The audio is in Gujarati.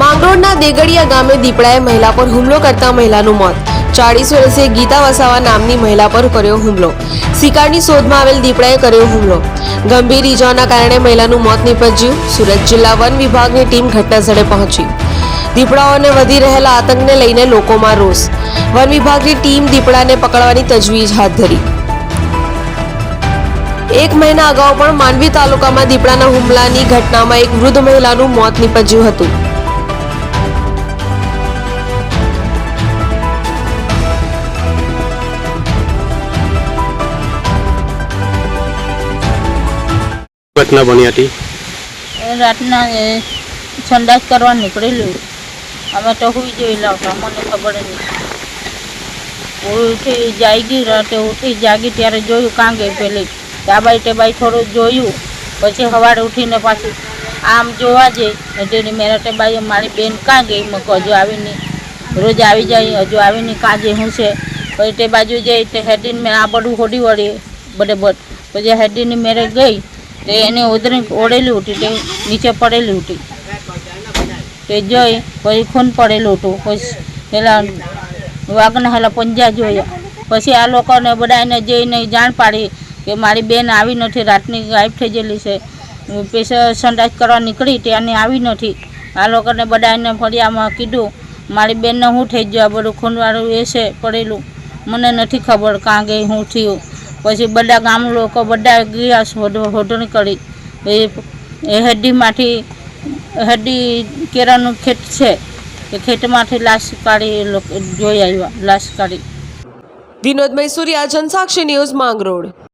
માંગરોળના દેગડિયા ગામે દીપડાએ મહિલા પર હુમલો કરતા મહિલાનું મોત. ચાળીસ વર્ષીય ગીતા વસાવા નામની મહિલા પર કર્યો હુમલો. શિકારની શોધમાં આવેલ દીપડાએ કર્યો હુમલો. ગંભીર ઇજાઓના કારણે મહિલાનું મોત નીપજ્યું. સુરત જિલ્લા વન વિભાગની ટીમ ઘટનાસ્થળે પહોંચી. દીપડાઓને વધી રહેલા આતંકને લઈને લોકોમાં રોષ. વન વિભાગની ટીમ દીપડાને પકડવાની તજવીજ હાથ ધરી. એક મહિના અગાઉ પણ માંડવી તાલુકામાં દીપડાના હુમલાની ઘટનામાં એક વૃદ્ધ મહિલાનું મોત નીપજ્યું હતું. ઘટના બની હતી? રાતના સંડાસ કરવા નીકળેલું. અમે તો હું જોઈ લાવતા, મને ખબર નહીં. ઉઠી જાગી, રાતે ઉઠી જાગી ત્યારે જોયું કાં ગઈ પેલી. ડાબાઈ ટેબાઈ થોડું જોયું, પછી સવારે ઉઠીને પાછું આમ જોવા જઈ, ને તેની મેરા ટેબાઈ મારી બેન કાં ગઈ? મકો હજુ આવી નહીં રોજ આવી જાય, હજુ આવીને કાંજે હું છે? પછી તે બાજુ જઈ, તે હેડીને મેં આ બધું હોડી વળી, બધે બધ. પછી હેડીને મેરે ગઈ તે એને ઉધરી ઓળેલી હતી તે નીચે પડેલી હતી તે જોઈ પછી ખૂન પડેલું હતું પછી પેલા વાઘના હેલા પંજા જોયા. પછી આ લોકોને બધાને જઈને જાણ પાડી કે મારી બેન આવી નથી, રાતની ગાયબ થઈ ગયેલી છે. પેશા સંડાસ કરવા નીકળી ત્યાંની આવી નથી. આ લોકોને બધાને ફળિયામાં કીધું, મારી બેનને શું થઈ ગયું આ બધું ખૂનવાળું એ છે, પડેલું. મને નથી ખબર કાં ગઈ હું થયું. પછી બધા ગામ લોકો બધા ગયા હોટણી કરી. એ હેડીમાંથી હેડી કેરાનું ખેત છે, એ ખેતમાંથી લાશ કાઢી લોકો જોઈ આવ્યા, લાશ કાઢી. વિનોદ મૈસુરિયા જનસાક્ષી ન્યૂઝ માંગરોળ.